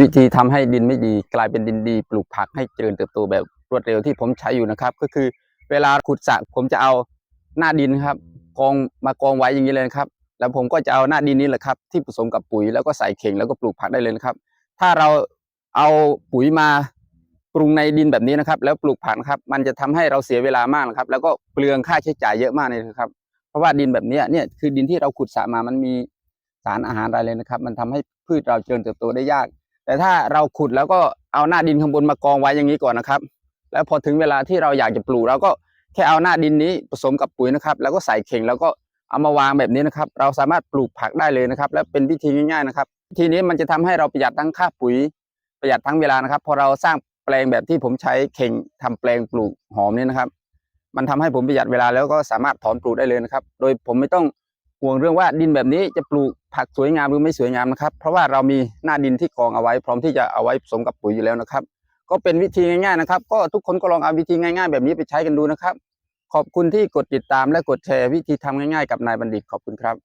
วิธีทำให้ดินไม่ดี กลายเป็นดินดีปลูกผักให้เจริญเติบโตแบบรวดเร็วที่ผมใช้อยู่นะครับ ก็คือเวลาขุดสระผมจะเอาหน้าดินครับกองมากองไว้อย่างนี้เลยนะครับ แล้วผมก็จะเอาหน้าดินนี้แหละครับ ที่ผสมกับปุ๋ยแล้วก็ใส่เข่งแล้วก็ปลูกผักได้เลยนะครับ ถ้าเราเอาปุ๋ยมาปรุงในดินแบบนี้นะครับ แล้วปลูกผักครับ มันจะทำให้เราเสียเวลามากนะครับ แล้วก็เปลืองค่าใช้จ่ายเยอะมากเลยนะครับ เพราะว่าดินแบบเนี้ยเนี่ยคือดินที่เราขุดสระมามันมีสารอาหารอะไรเลยนะครับ มันทำให้พืชเราเจริญเติบโตได้ยาก แต่ถ้าเราขุดแล้วก็เอาหน้าดินข้างบนมากองไว้อย่างนี้ก่อนนะครับ แล้วพอถึงเวลาที่เราอยากจะปลูกเราก็แค่เอาหน้าดินนี้ผสมกับปุ๋ยนะครับ แล้วก็ใส่เข่งแล้วก็เอามาวางแบบนี้นะครับ เราสามารถปลูกผักได้เลยนะครับ และเป็นวิธีง่ายๆนะครับทีนี้มันจะทำให้เราประหยัดทั้งค่าปุ๋ยประหยัดทั้งเวลานะครับ พอเราสร้างแปลงแบบที่ผมใช้เข่งทำแปลงปลูกหอมเนี่ยนะครับ มันทำให้ผมประหยัดเวลาแล้วก็สามารถถอนปลูกได้เลยนะครับ โดยผมไม่ต้อง ห่วงเรื่องว่าดินแบบนี้จะปลูกผักสวยงามหรือไม่สวยงามนะครับ เพราะว่าเรามีหน้าดินที่กองเอาไว้ พร้อมที่จะเอาไว้ผสมกับปุ๋ยอยู่แล้วนะครับ ก็เป็นวิธีง่ายๆนะครับ ก็ทุกคนก็ลองเอาวิธีง่าย ๆ แบบนี้ไปใช้กันดูนะครับ ขอบคุณที่กดติดตามและกดแชร์วิธีทำง่ายๆ กับนายบัณฑิตขอบคุณครับ